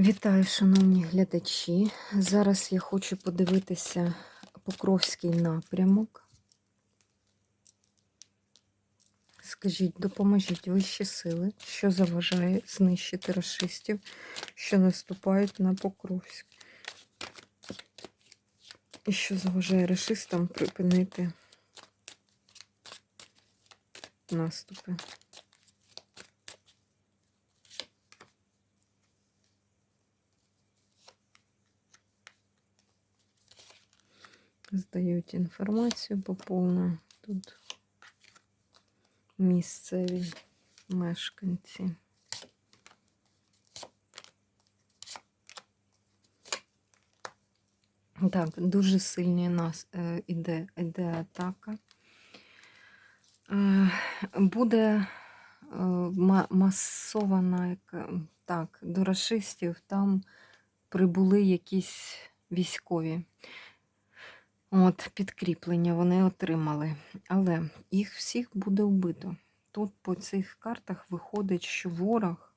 Вітаю, шановні глядачі. Зараз я хочу подивитися Покровський напрямок. Скажіть, допоможіть вищі сили, що заважає знищити расистів, що наступають на Покровськ. І що заважає расистам припинити наступи. Здають інформацію поповну. Тут місцеві мешканці. Так, дуже сильні нас е, іде, іде атака. Е, буде е, масована, так, до рашистів там прибули якісь військові. От, підкріплення вони отримали. Але їх всіх буде вбито. Тут по цих картах виходить, що ворог,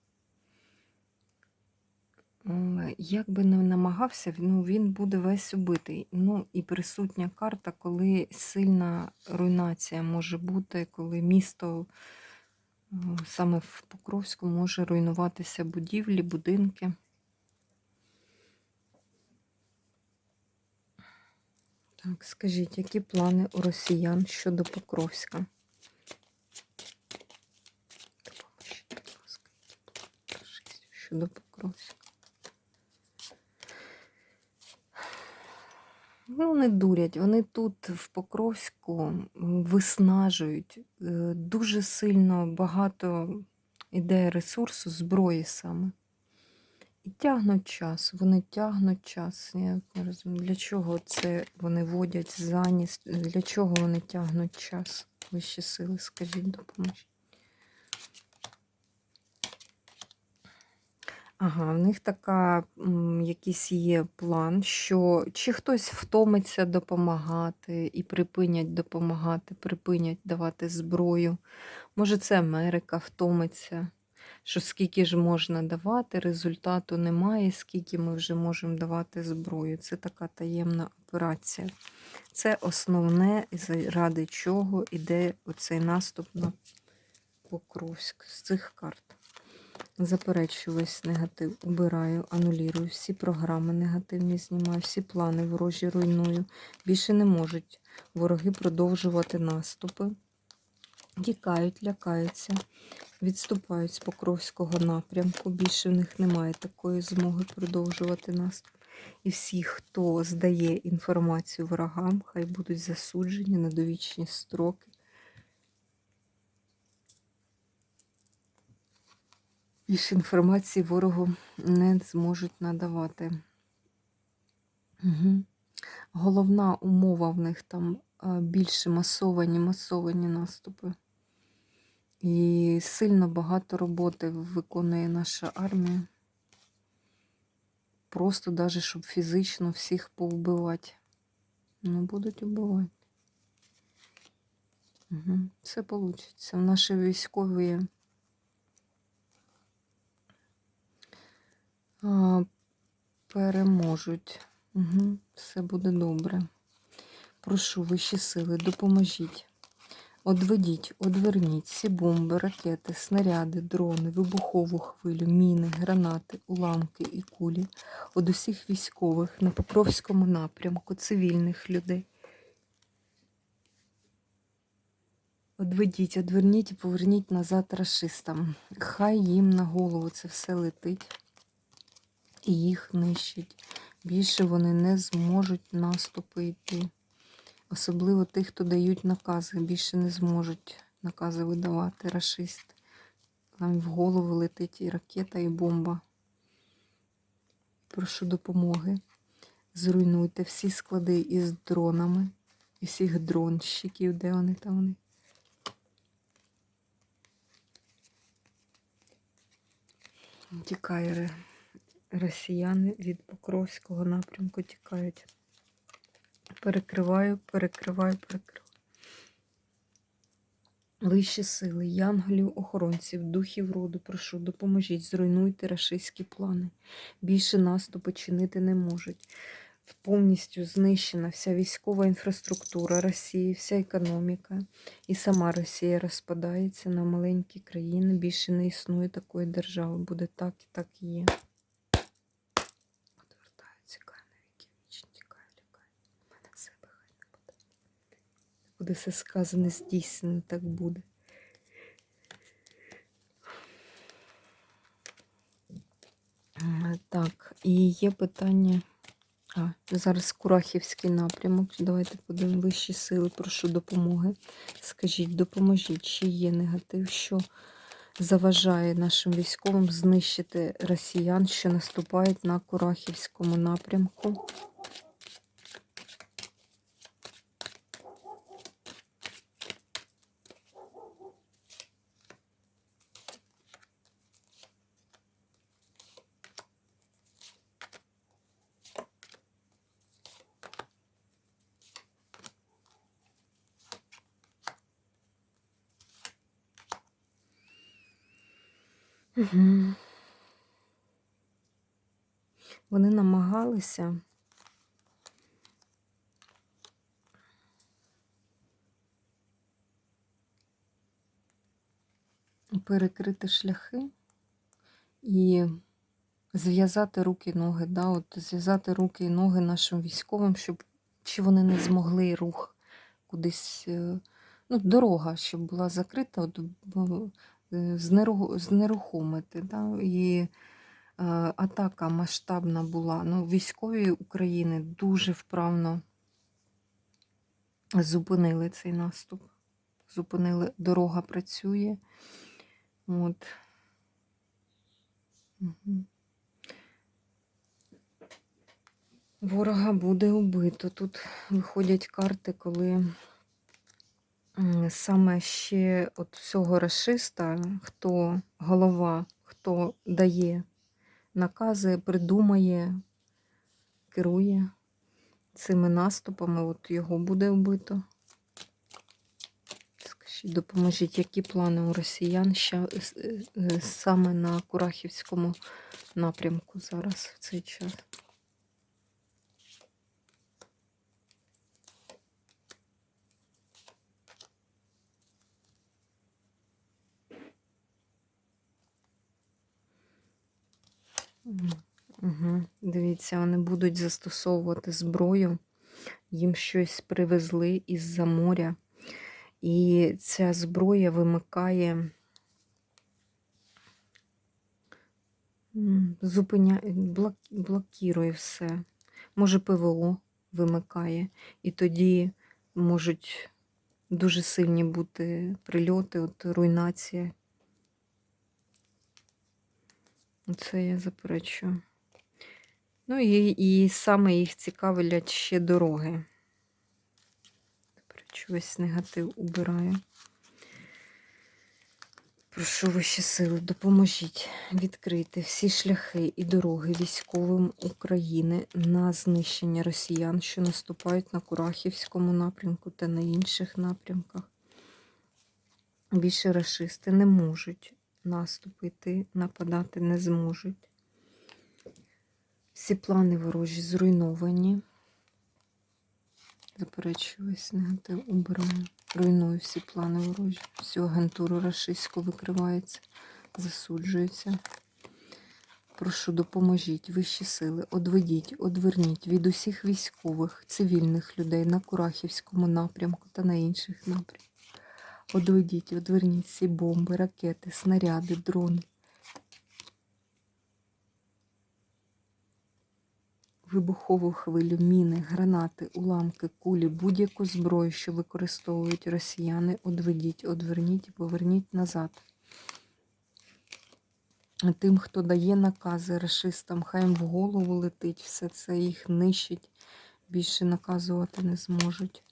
як би не намагався, ну, він буде весь убитий. Ну і присутня карта, коли сильна руйнація може бути, коли місто саме в Покровську може руйнуватися будівлі, будинки. Так, скажіть, які плани у росіян щодо Покровська? Щодо Покровська. Ну, не дурять. Вони тут, в Покровську, виснажують. Е, Дуже сильно багато іде ресурсу, зброї саме. І тягнуть час, вони тягнуть час. Я не розумію, для чого це вони водять заніс, для чого вони тягнуть час? Вищі сили, скажіть, допоможіть. Ага, в них така якийсь є план, що чи хтось втомиться допомагати і припинять допомагати, припинять давати зброю. Може, це Америка втомиться що скільки ж можна давати, результату немає, скільки ми вже можемо давати зброю. Це така таємна операція. Це основне, заради чого йде оцей наступ на Покровськ з цих карт. Заперечую весь негатив, убираю, анулірую, всі програми негативні знімаю, всі плани ворожі руйную. Більше не можуть вороги продовжувати наступи. Тікають, лякаються, відступають з Покровського напрямку. Більше в них немає такої змоги продовжувати наступ. І всі, хто здає інформацію ворогам, хай будуть засуджені на довічні строки. Більше інформації ворогу не зможуть надавати. Угу. Головна умова в них там більше масовані, масовані наступи. І сильно багато роботи виконує наша армія. Просто даже, щоб фізично всіх повбивати. Ну, будуть вбивати. Угу. Все вийде. Наші військові а, переможуть. Угу. Все буде добре. Прошу вищі сили, допоможіть. Одведіть, одверніть всі бомби, ракети, снаряди, дрони, вибухову хвилю, міни, гранати, уламки і кулі од усіх військових на Покровському напрямку, цивільних людей. Одведіть, одверніть і поверніть назад рашистам. Хай їм на голову це все летить і їх нищить. Більше вони не зможуть наступи йти. Особливо тих, хто дають накази, більше не зможуть накази видавати рашисти. Там в голову летить і ракета, і бомба. Прошу допомоги. Зруйнуйте всі склади із дронами, і всіх дронщиків, де вони там вони. Тікає росіяни від Покровського напрямку тікають. Перекриваю, перекриваю, перекриваю. Вищі сили, янголів, охоронців, духів роду, прошу, допоможіть, зруйнуйте рашистські плани. Більше наступи чинити не можуть. Повністю знищена вся військова інфраструктура Росії, вся економіка. І сама Росія розпадається на маленькі країни. Більше не існує такої держави. Буде так і так і є. Одвертаю, цікає на віки вічні, тікає, лякає. У мене себе хай не буде. Буде все сказане, здійснено, так буде. Е, Так, і є питання. А, зараз Курахівський напрямок. Давайте подивимо вищі сили, прошу допомоги. Скажіть, допоможіть, чи є негатив, що заважає нашим військовим знищити росіян, що наступають на Курахівському напрямку. Вони намагалися. Перекрити шляхи і зв'язати руки і ноги, да, от зв'язати руки і ноги нашим військовим, щоб чи вони не змогли рух кудись, е, ну, дорога, щоб була закрита, от, знерухомити. Да, і е, атака масштабна була. Ну, військові України дуже вправно зупинили цей наступ. Зупинили, дорога працює. От. Ворога буде убито. Тут виходять карти, коли саме ще от всього расиста, хто голова, хто дає накази, придумає, керує цими наступами, от його буде вбито. Скажіть, допоможіть, які плани у росіян ща- с- е, саме на Курахівському напрямку зараз в цей час? Угу. Дивіться, вони будуть застосовувати зброю, їм щось привезли із-за моря, і ця зброя вимикає, зупиняє, блок, блокірує все. Може, ПВО вимикає, і тоді можуть дуже сильні бути прильоти, от руйнація. Це я заперечую. Ну і, і саме їх цікавлять ще дороги. Тепер весь негатив убираю. Прошу вищі сили, допоможіть відкрити всі шляхи і дороги військовим України на знищення росіян, що наступають на Курахівському напрямку та на інших напрямках. Більше рашисти не можуть наступити, нападати не зможуть. Всі плани ворожі зруйновані. Заперечую весь негатив, убираю. Руйную всі плани ворожі. Всю агентуру рашистську викривається, засуджується. Прошу, допоможіть, вищі сили, одведіть, одверніть від усіх військових, цивільних людей на Курахівському напрямку та на інших напрямках. Одведіть, одверніть всі бомби, ракети, снаряди, дрони. Вибухову хвилю, міни, гранати, уламки, кулі, будь-яку зброю, що використовують росіяни, одведіть, одверніть і поверніть назад. Тим, хто дає накази расистам, хай в голову летить, все це їх нищить, більше наказувати не зможуть.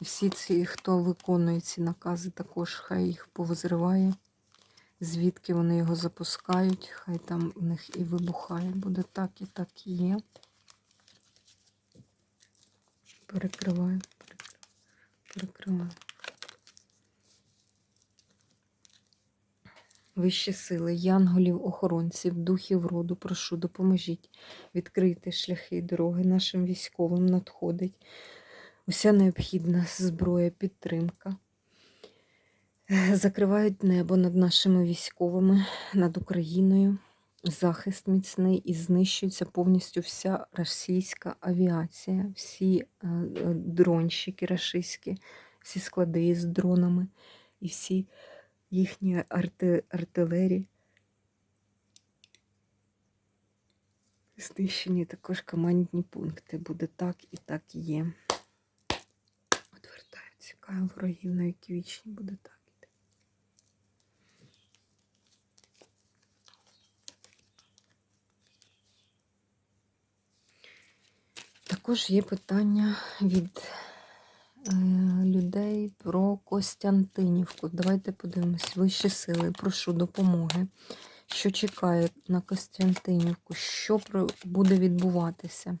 Всі ці, хто виконує ці накази, також хай їх повзриває, звідки вони його запускають, хай там в них і вибухає. Буде так і так і є. Перекриваю, перекриваю. Вищі сили, янголів, охоронців, духів роду, прошу, допоможіть відкрити шляхи і дороги нашим військовим надходить. Уся необхідна зброя, підтримка. Закривають небо над нашими військовими, над Україною. Захист міцний і знищується повністю вся російська авіація, всі е, е, дронщики рашистські, всі склади з дронами і всі їхні арти, артилерії. Знищені також командні пункти. Буде так і так є. Каю ворогів, навіть вічні буде так. і так. Також є питання від е, людей про Костянтинівку. Давайте подивимось. Вищі сили, прошу допомоги. Що чекає на Костянтинівку? Що буде відбуватися?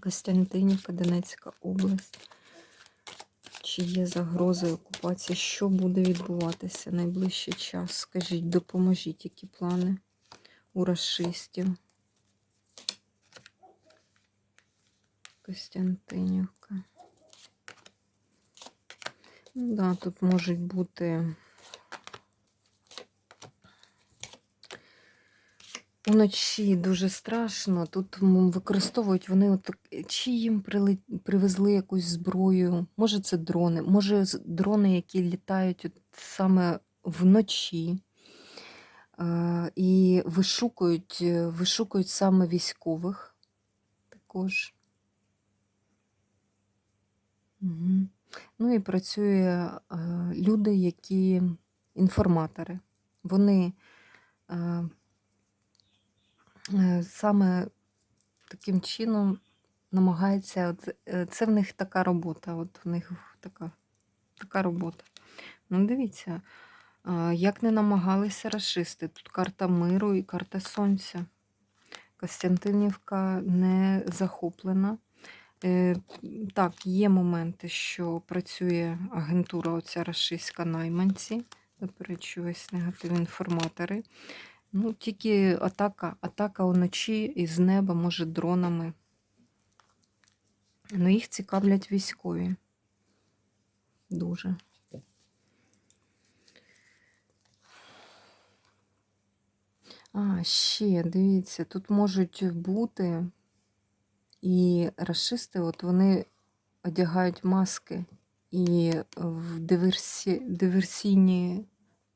Костянтинівка, Донецька область. Чи є загрози окупації? Що буде відбуватися найближчий час? Скажіть, допоможіть, які плани у расистів? Костянтинівка. Ну, да, тут можуть бути уночі дуже страшно. Тут використовують вони от, чи їм прили... привезли якусь зброю, може це дрони, може дрони, які літають от саме вночі. Е, і вишукують, е, вишукують саме військових також. Угу. Ну і працює е, люди, які інформатори. Вони е, е, саме таким чином намагаються. От, е, це в них така робота. От в них така, така робота. Ну, дивіться, е, як не намагалися расисти. Тут карта миру і карта сонця. Костянтинівка не захоплена. Е, Так, є моменти, що працює агентура оця рашистська найманці. Заперечую весь негатив інформатори. Ну, тільки атака, атака уночі із неба, може, дронами. Ну, їх цікавлять військові. Дуже. А, ще, дивіться, тут можуть бути і расисти, от вони одягають маски і в диверсі... диверсійні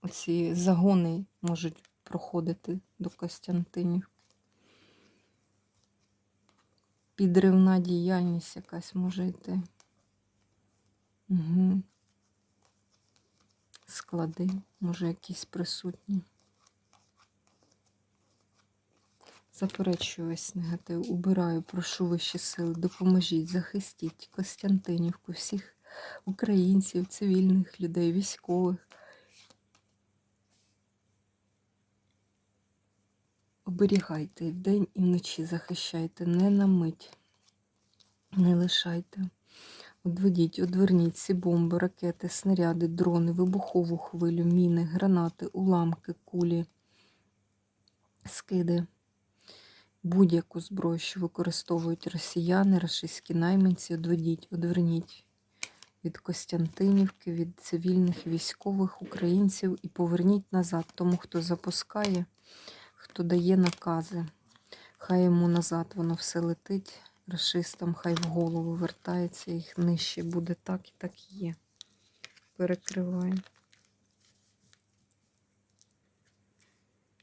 оці загони можуть проходити до Костянтинів. Підривна діяльність якась може йти. Угу. Склади, може, якісь присутні. Заперечую весь негатив, убираю, прошу вищі сили, допоможіть, захистіть Костянтинівку, всіх українців, цивільних людей, військових. Оберігайте вдень і вночі захищайте, не на мить, не лишайте. Одведіть, одверніть всі бомби, ракети, снаряди, дрони, вибухову хвилю, міни, гранати, уламки, кулі, скиди будь-яку зброю, що використовують росіяни, рашистські найманці, одведіть, одверніть від Костянтинівки, від цивільних військових українців і поверніть назад тому, хто запускає, хто дає накази. Хай йому назад воно все летить, рашистам, хай в голову вертається, їх нижче буде так і так є. Перекриваємо.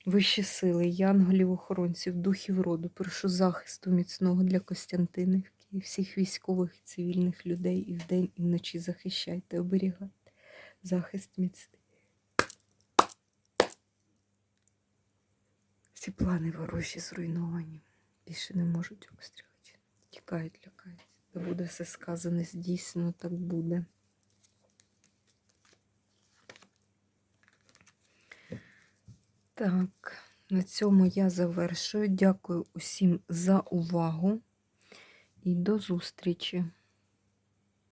Вищі сили, янголів, охоронців, духів роду, прошу захисту міцного для Костянтинівки і всіх військових і цивільних людей і вдень, і вночі захищайте, оберігайте. Захист міцний. Всі плани ворожі зруйновані. Більше не можуть обстрілити. Тікають, лякаються. Та буде все сказане, здійснено, так буде. Так, на цьому я завершую. Дякую усім за увагу і до зустрічі!